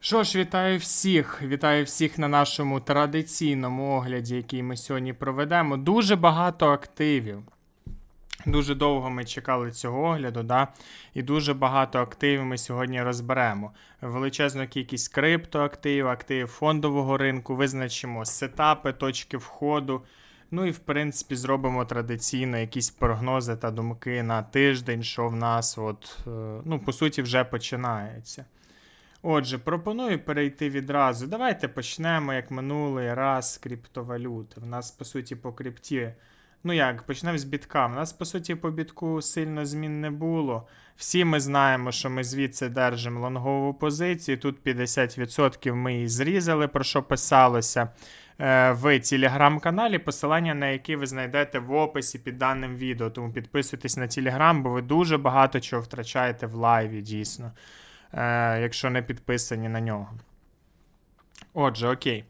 Що ж, вітаю всіх! Вітаю всіх на нашому традиційному огляді, який ми сьогодні проведемо. Дуже багато активів. Дуже довго ми чекали цього огляду, да? і дуже багато активів ми сьогодні розберемо. Величезну кількість криптоактивів, активів фондового ринку, визначимо сетапи, точки входу. Ну і в принципі зробимо традиційно якісь прогнози та думки на тиждень, що в нас, от, е, ну, по суті, вже починається. Отже, пропоную перейти відразу. Давайте почнемо, як минулий раз, криптовалюти. В нас, по суті, по крипті. Ну як, почнемо з бітка. У нас, по суті, по бітку сильно змін не було. Всі ми знаємо, що ми звідси держимо лонгову позицію. Тут 50% ми її зрізали, про що писалося е, в телеграм-каналі, посилання на який ви знайдете в описі під даним відео. Тому підписуйтесь на телеграм, бо ви дуже багато чого втрачаєте в лайві, дійсно якщо не підписані на нього. Отже, окей.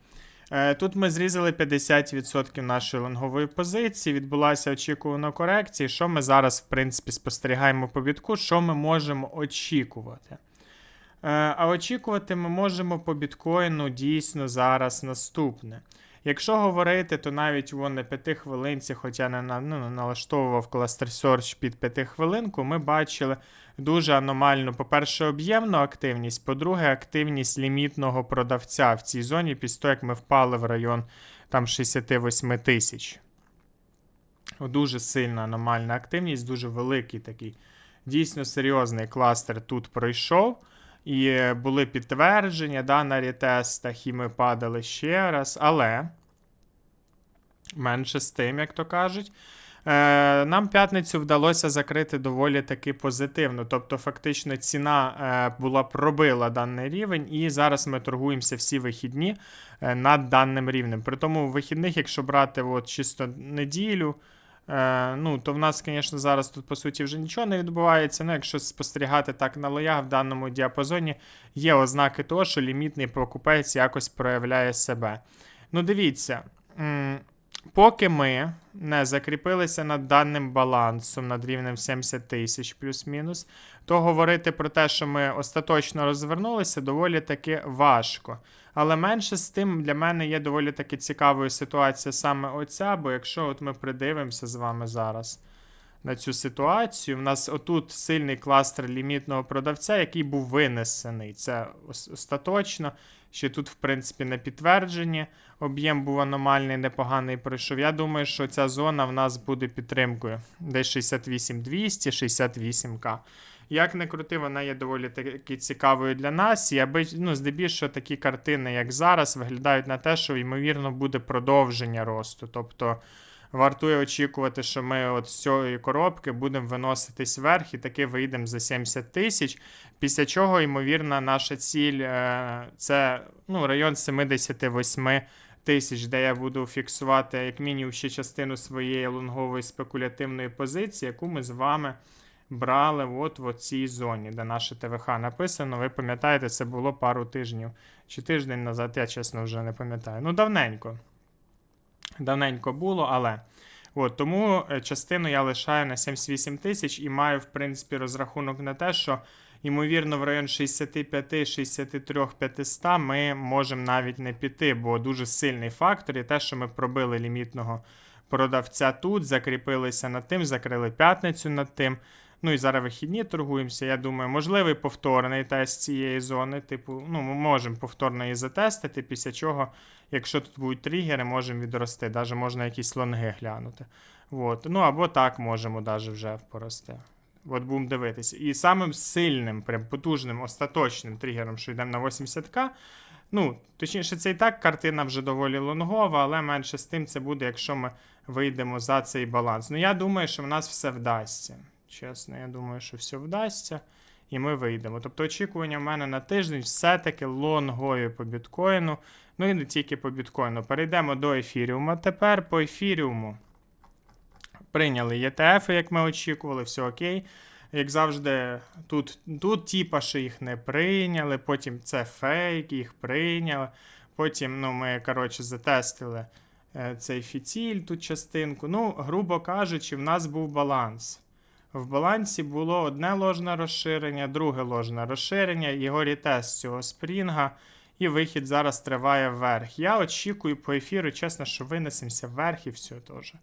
Е, Тут ми зрізали 50% нашої лонгової позиції, відбулася очікувана корекція. Що ми зараз, в принципі, спостерігаємо по бітку, що ми можемо очікувати? Е, А очікувати ми можемо по біткоїну дійсно зараз наступне. Якщо говорити, то навіть вон на 5 хвилинці, хоча не на, ну, налаштовував Cluster Search під 5 хвилинку, ми бачили дуже аномальну, по-перше, об'ємну активність, по-друге, активність лімітного продавця в цій зоні, після того, як ми впали в район там 68 тисяч. Дуже сильна аномальна активність, дуже великий такий, дійсно серйозний кластер тут пройшов. І були підтвердження да, на ретестах, і ми падали ще раз. Але менше з тим, як то кажуть. Е, Нам п'ятницю вдалося закрити доволі таки позитивно. Тобто, фактично, ціна е, була пробила даний рівень, і зараз ми торгуємося всі вихідні е, над даним рівнем. При тому, вихідних, якщо брати от, чисто неділю. Е, ну, то в нас, звісно, зараз тут по суті вже нічого не відбувається. Ну, якщо спостерігати так на лоях в даному діапазоні, є ознаки того, що лімітний покупець якось проявляє себе. Ну, дивіться, поки ми не закріпилися над даним балансом над рівнем 70 тисяч плюс-мінус, то говорити про те, що ми остаточно розвернулися, доволі таки важко. Але менше з тим для мене є доволі таки цікавою ситуація саме оця, бо якщо от ми придивимося з вами зараз на цю ситуацію, в нас отут сильний кластер лімітного продавця, який був винесений. Це остаточно. Ще тут, в принципі, на підтвердженні об'єм був аномальний, непоганий пройшов. Я думаю, що ця зона в нас буде підтримкою. Десь 68-200, 68к. Як не крути, вона є доволі таки цікавою для нас. І аби, ну, здебільшого такі картини, як зараз, виглядають на те, що, ймовірно, буде продовження росту. Тобто вартує очікувати, що ми от з цієї коробки будемо виноситись вверх і таки вийдемо за 70 тисяч. Після чого, ймовірно, наша ціль е, це ну, район 78 тисяч, де я буду фіксувати як мінімум ще частину своєї лонгової спекулятивної позиції, яку ми з вами брали от в цій зоні, де наше ТВХ написано. Ви пам'ятаєте, це було пару тижнів чи тиждень назад, я чесно вже не пам'ятаю. Ну, давненько. Давненько було, але. От, тому е, частину я лишаю на 78 тисяч і маю, в принципі, розрахунок на те, що, ймовірно, в район 65-63 500 ми можемо навіть не піти, бо дуже сильний фактор і те, що ми пробили лімітного продавця тут, закріпилися над тим, закрили п'ятницю над тим. Ну і зараз вихідні торгуємося. Я думаю, можливий повторний тест цієї зони. Типу, ну, ми можемо повторно її затестити, після чого, якщо тут будуть тригери, можемо відрости. Навіть можна якісь лонги глянути. От. Ну або так можемо навіть вже порости. От будемо дивитися. І самим сильним, прям потужним, остаточним тригером, що йдемо на 80к. Ну, точніше, це і так картина вже доволі лонгова, але менше з тим це буде, якщо ми вийдемо за цей баланс. Ну, я думаю, що в нас все вдасться. Чесно, я думаю, що все вдасться. І ми вийдемо. Тобто очікування в мене на тиждень все-таки лонгові по біткоїну. Ну і не тільки по біткоїну. Перейдемо до ефіріума. Тепер по ефіріуму. Прийняли ETF, як ми очікували, все окей. Як завжди, тут, тут типа, що їх не прийняли, потім це фейк, їх прийняли. Потім ну, ми, коротше, затестили е, цей фітіль, тут частинку. Ну, грубо кажучи, в нас був баланс. В балансі було одне ложне розширення, друге ложне розширення, його рітест цього спрінга, і вихід зараз триває вверх. Я очікую по ефіру, чесно, що винесемося вверх і все теж.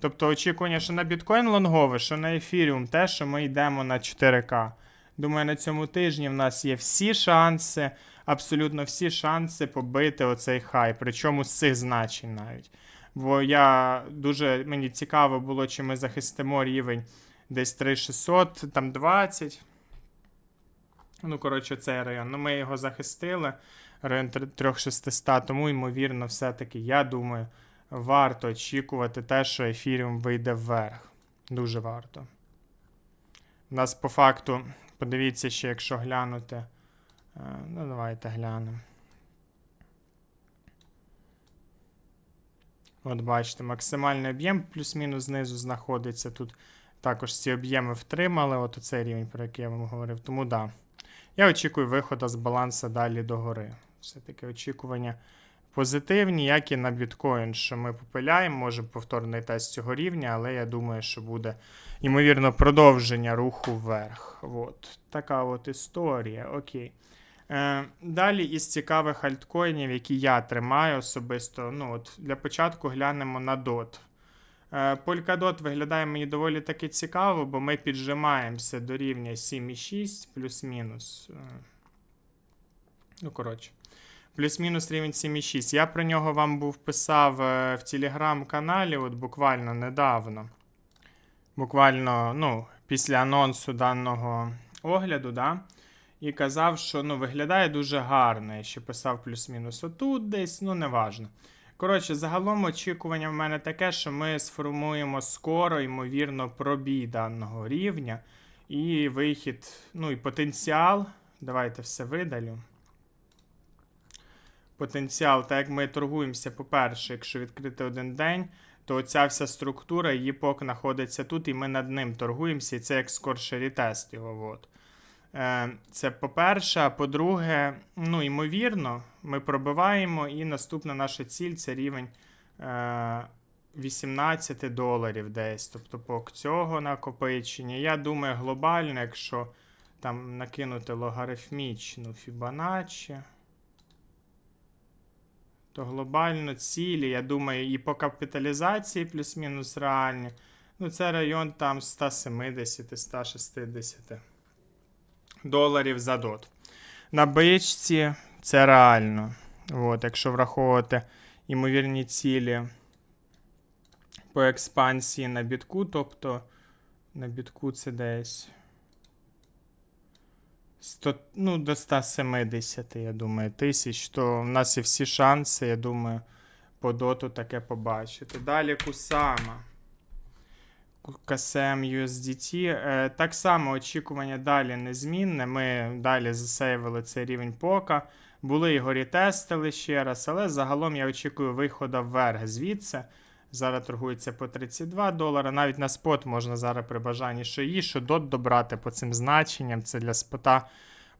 Тобто очікування, що на біткоін лонгове, що на ефіріум, те, що ми йдемо на 4К. Думаю, на цьому тижні в нас є всі шанси, абсолютно всі шанси побити оцей хай, причому з цих значень навіть. Бо я дуже мені цікаво було, чи ми захистимо рівень десь 3600, там 20. Ну, коротше, цей район. Ну, ми його захистили. Район 3600, тому, ймовірно, все-таки, я думаю, варто очікувати те, що ефіріум вийде вверх. Дуже варто. У нас по факту, подивіться ще, якщо глянути. Е, Ну, давайте глянемо. От бачите, максимальний об'єм плюс-мінус знизу знаходиться. Тут також ці об'єми втримали, от оцей рівень, про який я вам говорив. Тому да. Я очікую виходу з балансу далі догори. Все-таки очікування позитивні, як і на біткоін, що ми попиляємо, може повторний тест цього рівня, але я думаю, що буде, ймовірно, продовження руху вверх. От. Така от історія. Окей. Е, далі із цікавих альткоїнів, які я тримаю особисто. Ну, от Для початку глянемо на DOT. Е, Polkadot виглядає мені доволі таки цікаво, бо ми піджимаємося до рівня 7,6 плюс-мінус. Е, Ну, коротше. Плюс-мінус рівень 7,6. Я про нього вам був писав е, в телеграм-каналі, от буквально недавно. Буквально, ну, після анонсу даного огляду, да? І казав, що ну, виглядає дуже гарно. Я ще писав плюс-мінус отут десь, ну, неважно. Коротше, загалом очікування в мене таке, що ми сформуємо скоро, ймовірно, пробій даного рівня. І вихід, ну і потенціал. Давайте все видалю. Потенціал, так як ми торгуємося, по-перше, якщо відкрити один день, то ця вся структура, її пок знаходиться тут, і ми над ним торгуємося, і це як скорше рітест його. От. Е, Це по-перше, а по-друге, ну, ймовірно, ми пробиваємо, і наступна наша ціль це рівень е, 18 доларів десь. Тобто по цього накопичення. Я думаю, глобально, якщо там накинути логарифмічну Fibonacci, то глобально цілі, я думаю, і по капіталізації плюс-мінус реальні. Ну, це район там 170-160 доларів за дот. На бичці це реально. От, якщо враховувати ймовірні цілі по експансії на бітку, тобто на бітку це десь 100, ну, до 170, я думаю, тисяч, то в нас є всі шанси, я думаю, по доту таке побачити. Далі Кусама. KSM USDT. Е, Так само очікування далі незмінне. Ми далі засейвили цей рівень пока. Були його рітестили ще раз, але загалом я очікую виходу вверх звідси. Зараз торгується по 32 долара. Навіть на спот можна зараз при бажанні що її, що дот добрати по цим значенням. Це для спота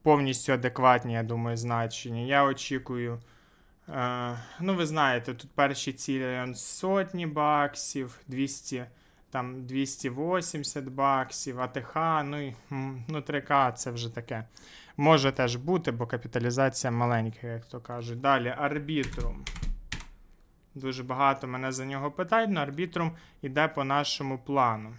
повністю адекватні, я думаю, значення. Я очікую. Е, ну, ви знаєте, тут перші цілі сотні баксів, 200 там 280 баксів, АТХ, ну і ну 3К це вже таке. Може теж бути, бо капіталізація маленька, як то кажуть. Далі арбітрум. Дуже багато мене за нього питають, але арбітрум йде по нашому плану.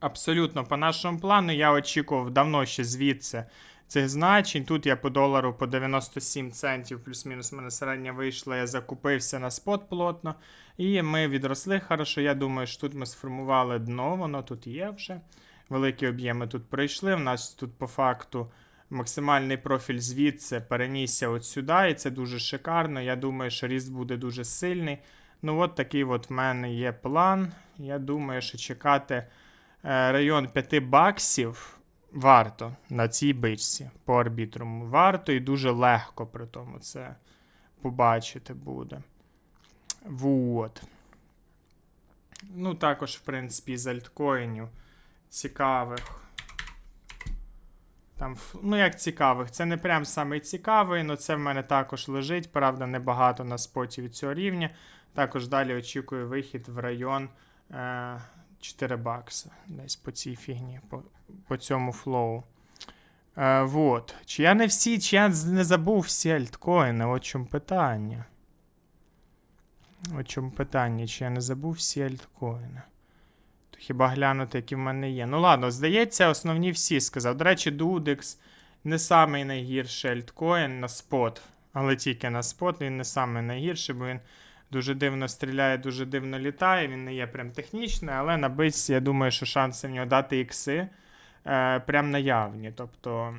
Абсолютно по нашому плану я очікував давно ще звідси цих значень. Тут я по долару по 97 центів, плюс-мінус мене середня вийшла, я закупився на спот плотно. І ми відросли хорошо. Я думаю, що тут ми сформували дно, воно тут є вже. Великі об'єми тут пройшли. У нас тут по факту максимальний профіль звідси перенісся от сюди, і це дуже шикарно. Я думаю, що ріст буде дуже сильний. Ну, от такий от в мене є план. Я думаю, що чекати е, район 5 баксів варто на цій бичці по арбітруму. Варто і дуже легко при тому це побачити буде. Вот. Ну, також, в принципі, з альткоїнів цікавих. Там, Ну, як цікавих, це не прям самий цікавий, але це в мене також лежить. Правда, небагато на споті від цього рівня. Також далі очікую вихід в район е, 4 бакси. Десь по цій фігні, по, цьому флоу. Е, вот. Чи я не всі, чи я не забув всі альткоїни? От чому питання. От чому питання, чи я не забув всі альткоїни. То хіба глянути, які в мене є. Ну ладно, здається, основні всі сказав. До речі, Dudix не самий найгірший альткоін на спот, але тільки на спот він не самий найгірший, бо він дуже дивно стріляє, дуже дивно літає. Він не є прям технічний, але на битці, я думаю, що шанси в нього дати ікси е, прям наявні. Тобто.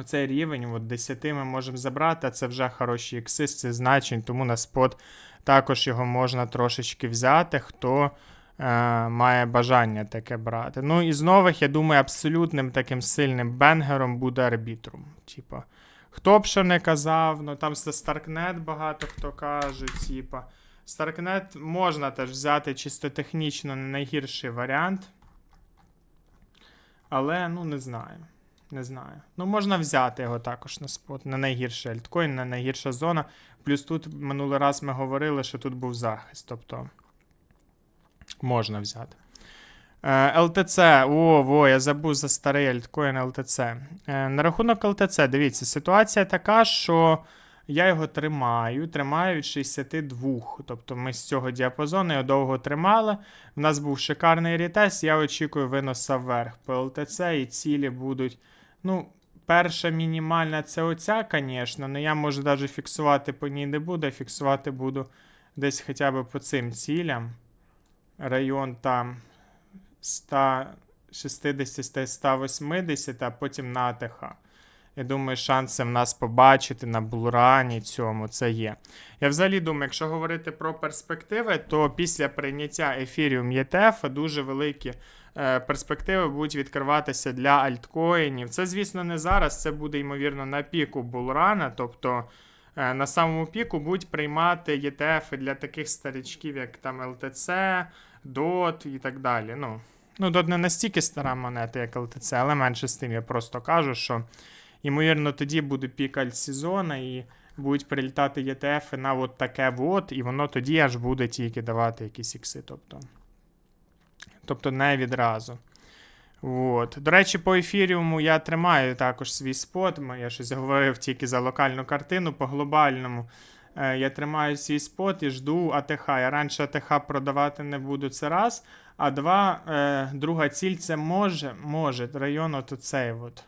Оцей рівень, от 10 ми можемо забрати, а це вже хороші ікси з значень, тому на спот також його можна трошечки взяти, хто е, має бажання таке брати. Ну і з нових, я думаю, абсолютним таким сильним бенгером буде арбітрум. Типа, хто б що не казав, ну там за Старкнет багато хто каже, типа. Старкнет можна теж взяти чисто технічно не найгірший варіант. Але, ну, не знаю. Не знаю. Ну, можна взяти його також на спот. Не найгірший альткоін, не найгірша зона. Плюс тут минулий раз ми говорили, що тут був захист. Тобто можна взяти. Е, ЛТЦ. О, во, я забув за старий альткоін ЛТЦ. Е, на рахунок ЛТЦ, дивіться, ситуація така, що я його тримаю. Тримаю від 62. Тобто ми з цього діапазону його довго тримали. У нас був шикарний рітест, я очікую виноса вверх по ЛТЦ, і цілі будуть. Ну, перша мінімальна це оця, звісно, але я можу навіть фіксувати по ній не буду, а фіксувати буду десь хоча б по цим цілям. Район там 160-180, а потім на АТХ. Я думаю, шанси в нас побачити на булрані цьому це є. Я взагалі думаю, якщо говорити про перспективи, то після прийняття Ethereum ETF дуже великі е, перспективи будуть відкриватися для альткоїнів. Це, звісно, не зараз, це буде, ймовірно, на піку булрана, тобто е, на самому піку будуть приймати ETF для таких старичків, як там LTC, DOT і так далі. Ну, ну DOT не настільки стара монета, як LTC, але менше з тим я просто кажу, що. Ймовірно, тоді буде пік альтсезона і будуть прилітати ETF на от таке от, і воно тоді аж буде тільки давати якісь ікси. Тобто, тобто не відразу. От. До речі, по ефіріуму я тримаю також свій спот. Я щось говорив тільки за локальну картину. По глобальному е, я тримаю свій спот і жду АТХ. Я раніше АТХ продавати не буду, це раз. А два, е, друга ціль це може, може район от оцей от.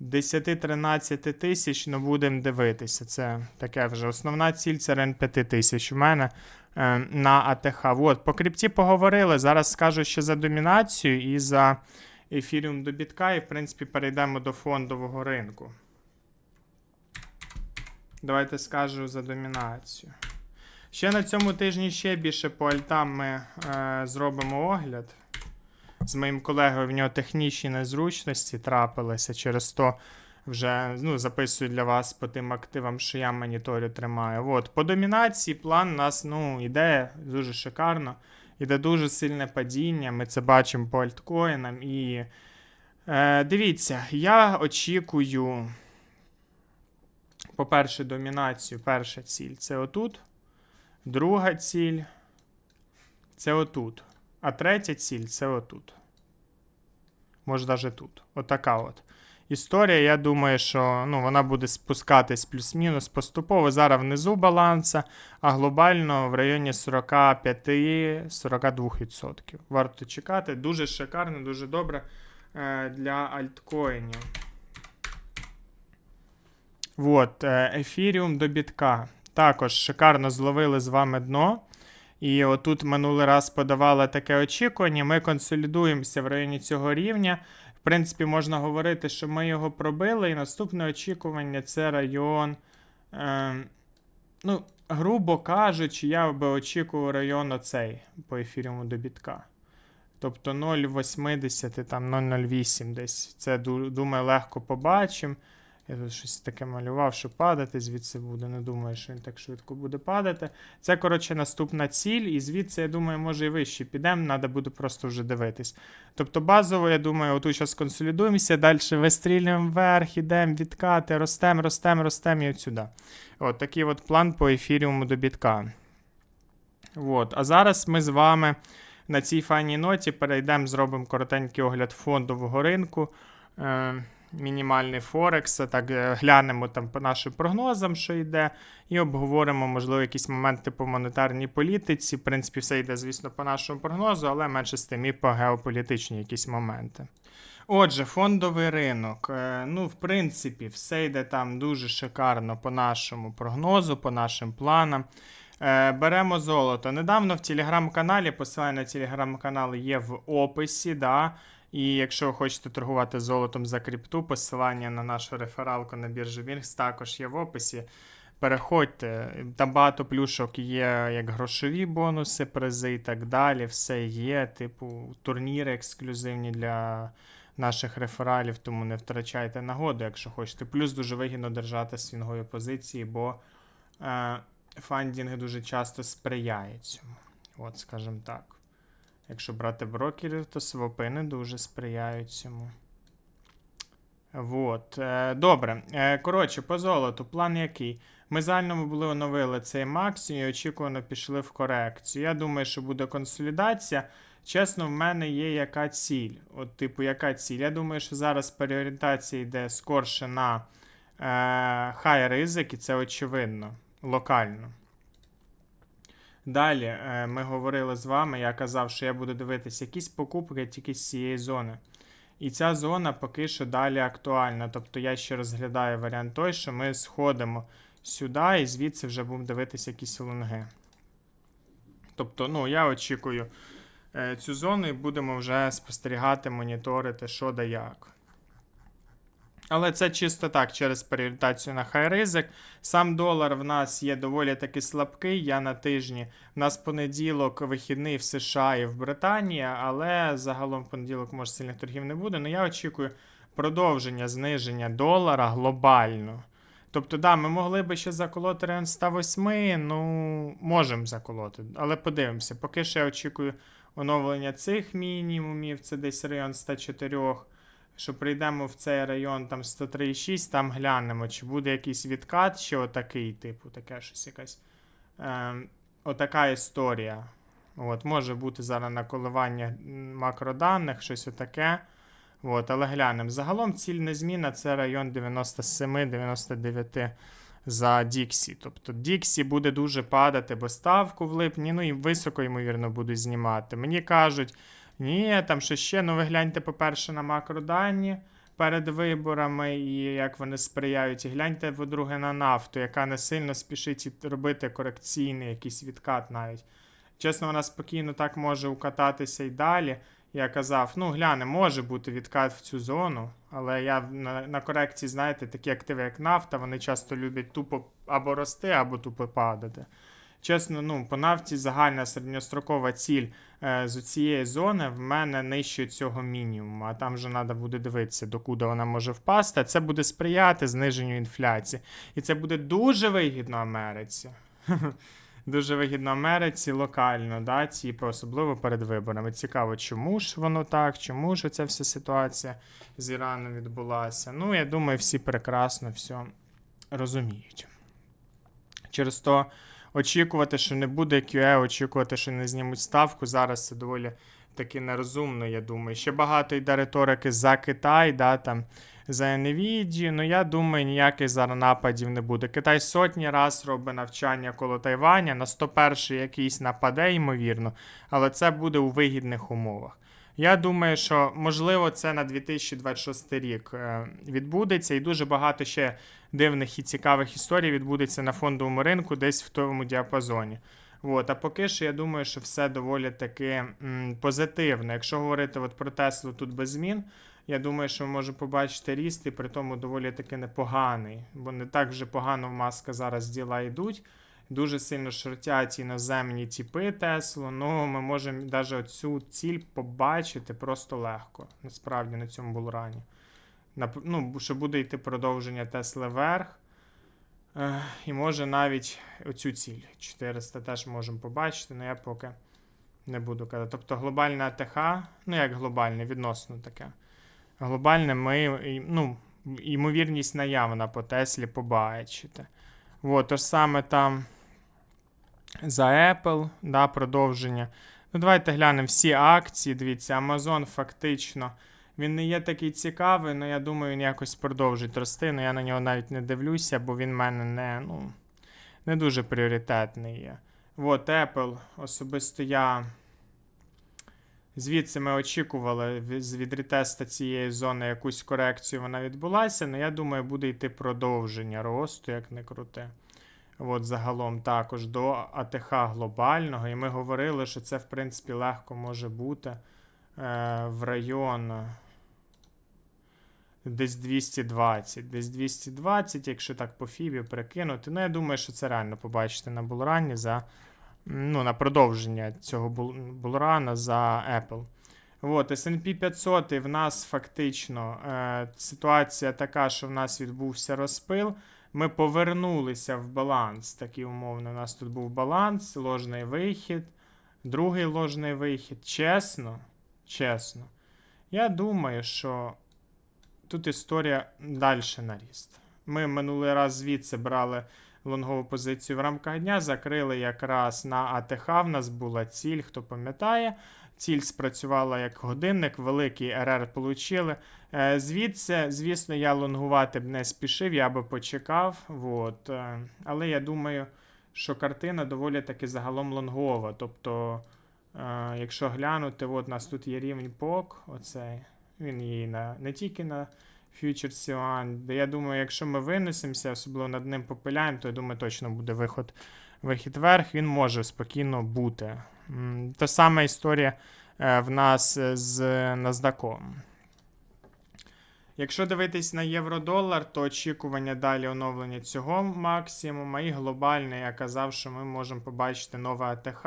10-13 тисяч, ну будемо дивитися. Це таке вже основна ціль це рен 5 тисяч у мене е, на АТХ. От, по крипті поговорили. Зараз скажу ще за домінацію і за ефіріум до бітка, і в принципі перейдемо до фондового ринку. Давайте скажу за домінацію. Ще на цьому тижні ще більше по альтам ми е, зробимо огляд з моїм колегою в нього технічні незручності трапилися. Через то вже ну, записую для вас по тим активам, що я моніторю тримаю. От, по домінації план у нас ну, іде дуже шикарно. Іде дуже сильне падіння. Ми це бачимо по альткоїнам. І е, дивіться, я очікую. По-перше, домінацію. Перша ціль це отут. Друга ціль це отут. А третя ціль це отут. Може, навіть тут. Отака от. Історія, я думаю, що ну, вона буде спускатись плюс-мінус поступово. Зараз внизу баланса, а глобально в районі 45-42%. Варто чекати. Дуже шикарно, дуже добре е, для альткоїнів. Вот, е, ефіріум до бітка. Також шикарно зловили з вами дно. І отут минулий раз подавали таке очікування. Ми консолідуємося в районі цього рівня. В принципі, можна говорити, що ми його пробили, і наступне очікування це район. Е, ну, грубо кажучи, я би очікував район оцей по ефіріуму до бітка. Тобто 0,80, там 0,08 десь. Це думаю, легко побачимо. Я тут щось таке малював, що падати звідси буде. Не думаю, що він так швидко буде падати. Це, коротше, наступна ціль, і звідси, я думаю, може і вище підемо, треба буде просто вже дивитись. Тобто, базово, я думаю, отут зараз консолідуємося, далі вистрілюємо вверх, ідемо, відкати, ростемо, ростемо, ростемо і от сюди. От такий от план по ефіріуму до бітка. От. А зараз ми з вами на цій файній ноті перейдемо, зробимо коротенький огляд фондового ринку. Мінімальний Форекс, так е, глянемо там по нашим прогнозам, що йде, і обговоримо, можливо, якісь моменти по монетарній політиці. В принципі, все йде, звісно, по нашому прогнозу, але менше з тим і по геополітичні якісь моменти. Отже, фондовий ринок. Е, Ну, в принципі, все йде там дуже шикарно по нашому прогнозу, по нашим планам. Е, Беремо золото. Недавно в телеграм-каналі, посилання на телеграм-канал є в описі. да, І якщо ви хочете торгувати золотом за крипту, посилання на нашу рефералку на біржу Вінкс також є в описі. Переходьте, там багато плюшок є, як грошові бонуси, призи і так далі. Все є, типу, турніри ексклюзивні для наших рефералів, тому не втрачайте нагоду, якщо хочете. Плюс дуже вигідно держати свінгові позиції, бо е, фандінг дуже часто сприяє цьому. От, скажімо так. Якщо брати брокерів, то свопи не дуже сприяють цьому. Вот. Е, добре. Е, коротше, по золоту, план який? Ми загальному були оновили цей максимум і очікувано пішли в корекцію. Я думаю, що буде консолідація. Чесно, в мене є яка ціль. От, типу, яка ціль? Я думаю, що зараз переорієнтація йде скорше на е, хай ризик, і це очевидно, локально. Далі е, ми говорили з вами, я казав, що я буду дивитися якісь покупки тільки з цієї зони. І ця зона поки що далі актуальна. Тобто я ще розглядаю варіант той, що ми сходимо сюди і звідси вже будемо дивитися якісь лонги. Тобто, ну, я очікую е, цю зону і будемо вже спостерігати, моніторити, що да як. Але це чисто так, через переорієнтацію на хай ризик. Сам долар в нас є доволі таки слабкий. Я на тижні. У нас понеділок вихідний в США і в Британії, але загалом в понеділок може сильних торгів не буде. Ну я очікую продовження зниження долара глобально. Тобто, да, ми могли би ще заколоти район 108, ну можемо заколоти, але подивимося. Поки що я очікую оновлення цих мінімумів, це десь район 104 що прийдемо в цей район там 103,6, там глянемо, чи буде якийсь відкат, чи отакий, типу, таке щось якась. Е, отака історія. От, Може бути зараз на коливання макроданих, щось отаке. От, але глянемо. Загалом цільна зміна це район 97-99 за Діксі. Тобто Діксі буде дуже падати, бо ставку в липні, ну і високо, ймовірно, будуть знімати. Мені кажуть. Ні, там що ще, ну ви гляньте, по-перше, на макродані перед виборами і як вони сприяють. І гляньте, по-друге, на нафту, яка не сильно спішить робити корекційний якийсь відкат навіть. Чесно, вона спокійно так може укататися і далі. Я казав, ну гляне, може бути відкат в цю зону, але я на, на корекції, знаєте, такі активи, як нафта, вони часто люблять тупо або рости, або тупо падати. Чесно, ну, по нафті загальна середньострокова ціль е, з цієї зони в мене нижче цього мінімуму, а там вже треба буде дивитися, докуди вона може впасти. Це буде сприяти зниженню інфляції. І це буде дуже вигідно Америці. Дуже вигідно Америці локально, да, типу, особливо перед виборами. Цікаво, чому ж воно так, чому ж ця вся ситуація з Іраном відбулася. Ну, я думаю, всі прекрасно все розуміють. Через то очікувати, що не буде QE, очікувати, що не знімуть ставку. Зараз це доволі таки нерозумно, я думаю. Ще багато йде риторики за Китай, да, там, за NVIDIA, ну я думаю, ніяких зараз нападів не буде. Китай сотні раз робить навчання коло Тайваня, на 101 якийсь нападе, ймовірно, але це буде у вигідних умовах. Я думаю, що можливо це на 2026 рік е, відбудеться, і дуже багато ще дивних і цікавих історій відбудеться на фондовому ринку, десь в тому діапазоні. От, а поки що я думаю, що все доволі таки м, позитивно. Якщо говорити от про Теслу тут без змін, я думаю, що ми можемо побачити ріст, і при тому доволі таки непоганий, бо не так вже погано в маска зараз діла йдуть. Дуже сильно шортять іноземні типи Теслу, ну ми можемо навіть цю ціль побачити просто легко. Насправді на цьому булрані. Ну, що буде йти продовження Тесли вверх. І може навіть оцю ціль. 400 теж можемо побачити, але я поки не буду казати. Тобто глобальне АТХ, ну як глобальне, відносно таке. Глобальне ми, ну, ймовірність наявна по Теслі побачите. От, ж саме там за Apple, да, продовження. Ну, давайте глянемо всі акції. Дивіться, Amazon фактично. Він не є такий цікавий, але я думаю, він якось продовжить рости. Ну я на нього навіть не дивлюся, бо він в мене не, ну, не дуже пріоритетний є. От Apple, особисто я. Звідси ми очікували з- від ретеста цієї зони якусь корекцію, вона відбулася, але я думаю, буде йти продовження росту, як не крути. От загалом також до АТХ глобального. І ми говорили, що це, в принципі, легко може бути е, в район десь 220. Десь 220, якщо так по фібі прикинути. Ну, я думаю, що це реально побачите на булрані за ну, на продовження цього булрана за Apple. От, S&P 500 в нас фактично е, ситуація така, що в нас відбувся розпил. Ми повернулися в баланс. Такий умовно. У нас тут був баланс, ложний вихід, другий ложний вихід. Чесно, чесно. Я думаю, що тут історія далі на ріст. Ми минулий раз звідси брали лонгову позицію в рамках дня, закрили якраз на АТХ. В нас була ціль, хто пам'ятає. Ціль спрацювала як годинник, великий РР получили. Е, Звідси, звісно, я лонгувати б не спішив, я би почекав. Вот. е, Але я думаю, що картина доволі таки загалом лонгова. Тобто, е, якщо глянути, от у нас тут є рівень POC, оцей. Він є на, не тільки на One, де я думаю, якщо ми винесемося, особливо над ним попиляємо, то я думаю, точно буде виход, вихід вверх, він може спокійно бути. Та сама історія е, в нас е, з NASDAQ. Якщо дивитись на євро-долар, то очікування далі оновлення цього максимума і глобальне, я казав, що ми можемо побачити нове АТХ.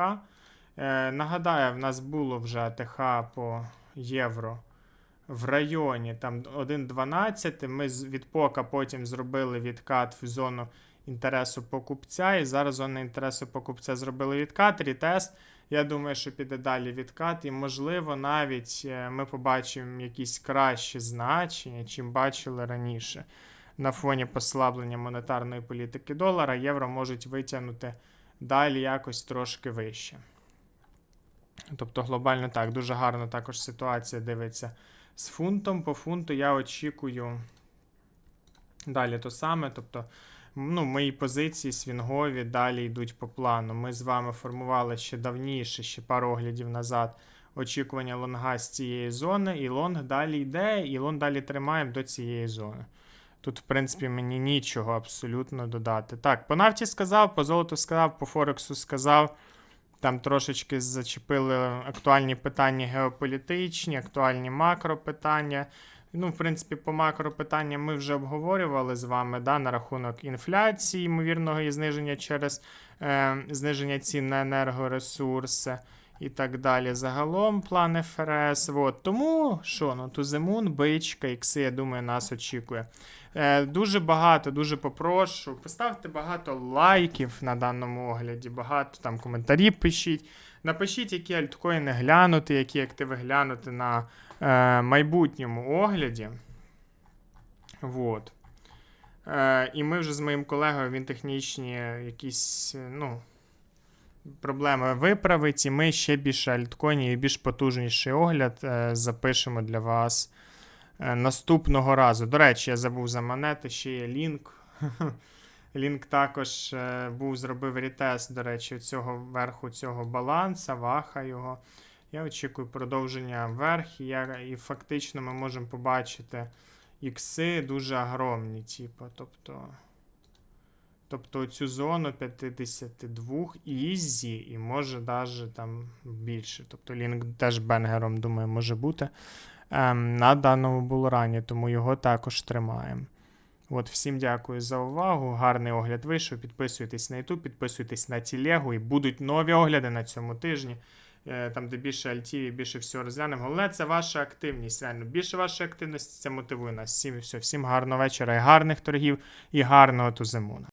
Е, нагадаю, в нас було вже АТХ по євро в районі там 1.12. Ми від пока потім зробили відкат в зону інтересу покупця, і зараз зона інтересу покупця зробили відкат, рітест. Я думаю, що піде далі відкат, і можливо навіть е, ми побачимо якісь кращі значення, чим бачили раніше. На фоні послаблення монетарної політики долара, євро можуть витягнути далі якось трошки вище. Тобто глобально так, дуже гарно також ситуація дивиться з фунтом. По фунту я очікую далі то саме. Тобто, ну, мої позиції свінгові далі йдуть по плану. Ми з вами формували ще давніше, ще пару оглядів назад. Очікування лонга з цієї зони, і лонг далі йде, і лонг далі тримаємо до цієї зони. Тут, в принципі, мені нічого абсолютно додати. Так, по нафті сказав, по золоту сказав, по Форексу сказав. Там трошечки зачепили актуальні питання геополітичні, актуальні макропитання. Ну, в принципі, по макропитанням ми вже обговорювали з вами да, на рахунок інфляції, ймовірного і зниження через е, зниження цін на енергоресурси і так далі. Загалом план ФРС. От. Тому що, ну, Туземун, бичка, ікси, я думаю, нас очікує. Е, дуже багато, дуже попрошу. Поставте багато лайків на даному огляді, багато там коментарів пишіть. Напишіть, які альткоїни глянути, які активи глянути на е, майбутньому огляді. Вот. Е, і ми вже з моїм колегою він технічні якісь, ну. Проблеми виправить, і ми ще більше альткоїнів і більш потужніший огляд е, запишемо для вас е, наступного разу. До речі, я забув заманети, ще є лінк. Лінк також е, був, зробив рітест, до речі, цього верху цього баланса, ваха його. Я очікую продовження вверх, і, я, і фактично ми можемо побачити ікси дуже огромні, типу, тобто. Тобто цю зону 52 ізі і може навіть там більше. Тобто лінк теж бенгером, думаю, може бути ем, на даному булрані, тому його також тримаємо. От, всім дякую за увагу. Гарний огляд вийшов. Підписуйтесь на YouTube, підписуйтесь на телегу, і будуть нові огляди на цьому тижні. Е, Там, де більше альтів і більше всього розглянемо. Головне, це ваша активність. Реально, більше вашої активності це мотивує нас. Всім, все, всім гарного вечора і гарних торгів, і гарного туземуна.